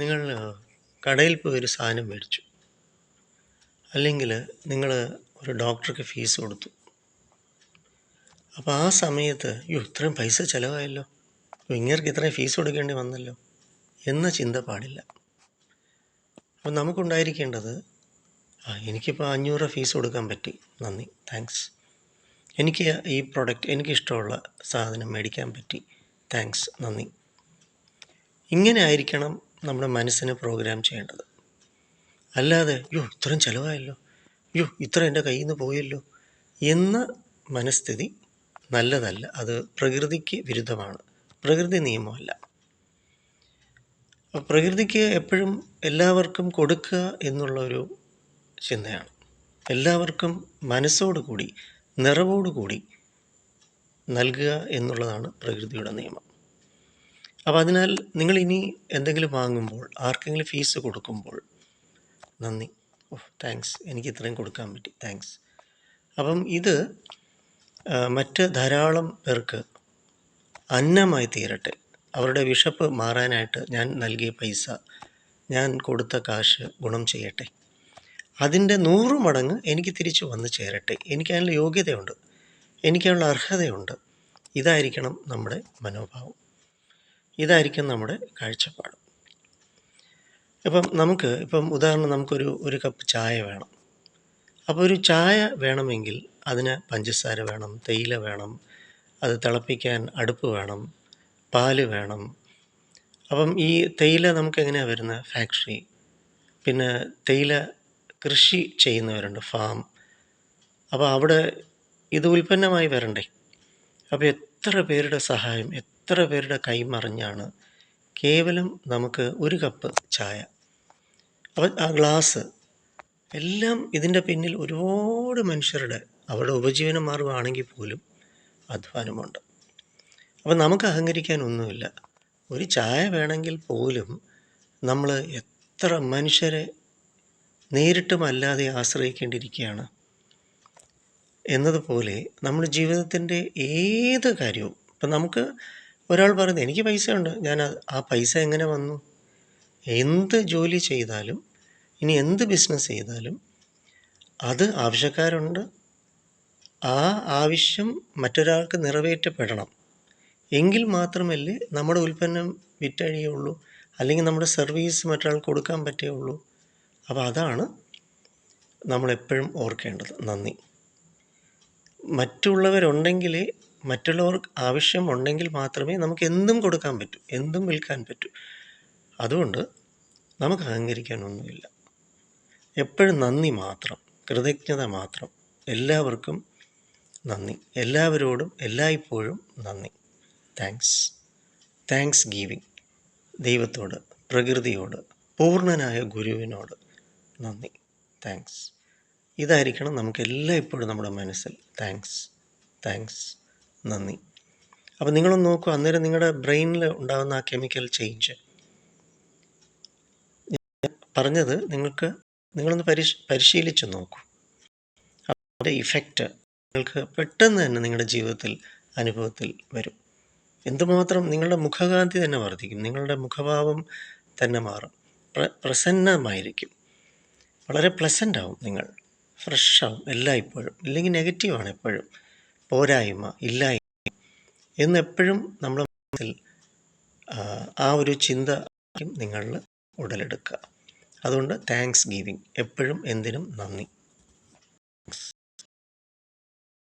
നിങ്ങൾ കടയിൽ പോയി ഒരു സാധനം മേടിച്ചു. അല്ലെങ്കിൽ നിങ്ങൾ ഒരു ഡോക്ടർക്ക് ഫീസ് കൊടുത്തു. അപ്പോൾ ആ സമയത്ത് അയ്യോ ഇത്രയും പൈസ ചിലവായല്ലോ. ഇങ്ങേർക്ക് ഇത്രയും ഫീസ് കൊടുക്കേണ്ടി വന്നല്ലോ. എന്ന ചിന്ത പാടില്ല. അപ്പം നമുക്കുണ്ടായിരിക്കേണ്ടത് ആ എനിക്കിപ്പോൾ അഞ്ഞൂറ് ഫീസ് കൊടുക്കാൻ പറ്റി. നന്ദി. താങ്ക്സ്. എനിക്ക് ഈ പ്രൊഡക്റ്റ് എനിക്കിഷ്ടമുള്ള സാധനം മേടിക്കാൻ പറ്റി. താങ്ക്സ്. നന്ദി. ഇങ്ങനെ ആയിരിക്കണം നമ്മുടെ മനസ്സിനെ പ്രോഗ്രാം ചെയ്യേണ്ടത്. അല്ലാതെ അയ്യോ ഇത്രയും ചിലവായല്ലോ. അയ്യോ ഇത്ര എന്റെ കയ്യിൽ നിന്ന് പോയല്ലോ. എന്ന മനസ്ഥിതി നല്ലതല്ല. അത് പ്രകൃതിക്ക് വിരുദ്ധമാണ്. പ്രകൃതി നിയമമല്ല. പ്രകൃതിക്ക് എപ്പോഴും എല്ലാവർക്കും കൊടുക്കുക എന്നുള്ള ഒരു ചിന്തയാണ്. എല്ലാവർക്കും മനസ്സോടുകൂടി നിറവോടുകൂടി നൽകുക എന്നുള്ളതാണ് പ്രകൃതിയുടെ നിയമം. അപ്പോൾ അതിനാൽ നിങ്ങൾ ഇനി എന്തെങ്കിലും വാങ്ങുമ്പോൾ ആർക്കെങ്കിലും ഫീസ് കൊടുക്കുമ്പോൾ നന്ദി. Oh thanks. എനിക്ക് ഇത്രയും കൊടുക്കാൻ പറ്റി. താങ്ക്സ്. അപ്പം ഇത് മറ്റ് ധാരാളം പേർക്ക് അന്നമായി തീരട്ടെ. അവരുടെ വിശപ്പ് മാറാനായിട്ട് ഞാൻ നൽകിയ പൈസ ഞാൻ കൊടുത്ത കാശ് ഗുണം ചെയ്യട്ടെ. അതിന്റെ നൂറ് മടങ്ങ് എനിക്ക് തിരിച്ചു വന്ന് ചേരട്ടെ. എനിക്ക് അതിനുള്ള യോഗ്യതയുണ്ട്. എനിക്കതിനുള്ള അർഹതയുണ്ട്. ഇതായിരിക്കണം നമ്മുടെ മനോഭാവം. ഇതായിരിക്കും നമ്മുടെ കാഴ്ചപ്പാട്. ഇപ്പം നമുക്ക് ഇപ്പം ഉദാഹരണം നമുക്കൊരു ഒരു കപ്പ് ചായ വേണം. അപ്പോൾ ഒരു ചായ വേണമെങ്കിൽ അതിന് പഞ്ചസാര വേണം തേയില വേണം അത് തിളപ്പിക്കാൻ അടുപ്പ് വേണം പാൽ വേണം. അപ്പം ഈ തേയില നമുക്ക് എങ്ങനെയാണ് വരുന്നത് ഫാക്ടറി. പിന്നെ തേയില കൃഷി ചെയ്യുന്നവരുണ്ട് ഫാം. അപ്പോൾ അവിടെ ഇത് ഉൽപ്പന്നമായി വരണ്ടേ? അപ്പോൾ എത്ര പേരുടെ സഹായം എത്ര പേരുടെ കൈമറിഞ്ഞാണ് കേവലം നമുക്ക് ഒരു കപ്പ് ചായ? അപ്പം ആ ഗ്ലാസ് എല്ലാം ഇതിന്റെ പിന്നിൽ ഒരുപാട് മനുഷ്യരുടെ അവരുടെ ഉപജീവന മാർഗമാണെങ്കിൽ പോലും അധ്വാനമുണ്ട്. അപ്പം നമുക്ക് അഹങ്കരിക്കാനൊന്നുമില്ല ഒരു ചായ വേണമെങ്കിൽ പോലും നമ്മൾ എത്ര മനുഷ്യരെ നേരിട്ടും അല്ലാതെ ആശ്രയിക്കേണ്ടിയിരിക്കുകയാണ് എന്നതുപോലെ നമ്മുടെ ജീവിതത്തിന്റെ ഏത് കാര്യവും ഇപ്പം നമുക്ക് ഒരാൾ പറയുന്നത് എനിക്ക് പൈസയുണ്ട്. ഞാൻ ആ- പൈസ എങ്ങനെ വന്നു? എന്ത് ജോലി ചെയ്താലും ഇനി എന്ത് ബിസിനസ് ചെയ്താലും അത് ആവശ്യക്കാരുണ്ട്. ആ ആവശ്യം മറ്റൊരാൾക്ക് നിറവേറ്റപ്പെടണം. എങ്കിൽ മാത്രമല്ലേ നമ്മുടെ ഉൽപ്പന്നം വിറ്റഴിയുള്ളൂ അല്ലെങ്കിൽ നമ്മുടെ സർവീസ് മറ്റൊരാൾക്ക് കൊടുക്കാൻ പറ്റുകയുള്ളൂ അപ്പോൾ അതാണ് നമ്മളെപ്പോഴും ഓർക്കേണ്ടത്. നന്ദി. മറ്റുള്ളവരുണ്ടെങ്കിലേ മറ്റുള്ളവർക്ക് ആവശ്യമുണ്ടെങ്കിൽ മാത്രമേ നമുക്ക് എന്തും കൊടുക്കാൻ പറ്റൂ എന്തും വിൽക്കാൻ പറ്റൂ. അതുകൊണ്ട് നമുക്ക് അഹങ്കരിക്കാനൊന്നുമില്ല. എപ്പോഴും നന്ദി മാത്രം കൃതജ്ഞത മാത്രം. എല്ലാവർക്കും നന്ദി. എല്ലാവരോടും എല്ലായ്പ്പോഴും നന്ദി. താങ്ക്സ് താങ്ക്സ് ഗീവിങ് ദൈവത്തോട് പ്രകൃതിയോട് പൂർണനായ ഗുരുവിനോട് നന്ദി. താങ്ക്സ് ഇതായിരിക്കണം നമുക്ക് എല്ലായ്പ്പോഴും നമ്മുടെ മനസ്സിൽ. താങ്ക്സ് താങ്ക്സ് നന്ദി. അപ്പോൾ നിങ്ങളൊന്ന് നോക്കൂ അന്നേരം നിങ്ങളുടെ ബ്രെയിനിൽ ഉണ്ടാകുന്ന ആ കെമിക്കൽ ചേഞ്ച്. പറഞ്ഞത് നിങ്ങൾക്ക് നിങ്ങളൊന്ന് പരിശ് പരിശീലിച്ച് നോക്കൂ. അതിന്റെ ഇഫക്റ്റ് നിങ്ങൾക്ക് പെട്ടെന്ന് തന്നെ നിങ്ങളുടെ ജീവിതത്തിൽ അനുഭവത്തിൽ വരും. എന്തുമാത്രം നിങ്ങളുടെ മുഖകാന്തി തന്നെ വർദ്ധിക്കും നിങ്ങളുടെ മുഖഭാവം തന്നെ മാറും പ്ര പ്രസന്നമായിരിക്കും. വളരെ പ്ലസന്റ് ആവും നിങ്ങൾ ഫ്രഷ് ആവും എല്ലായ്പ്പോഴും ഇല്ലെങ്കിൽ നെഗറ്റീവാണ് എപ്പോഴും. പോരായ്മ ഇല്ലായ്മ എന്നെപ്പോഴും നമ്മുടെ മനസ്സിൽ ആ ഒരു ചിന്ത നിങ്ങളിൽ ഉടലെടുക്കുക. അതുകൊണ്ട് താങ്ക്സ് ഗിവിങ് എപ്പോഴും എന്തിനും നന്ദി.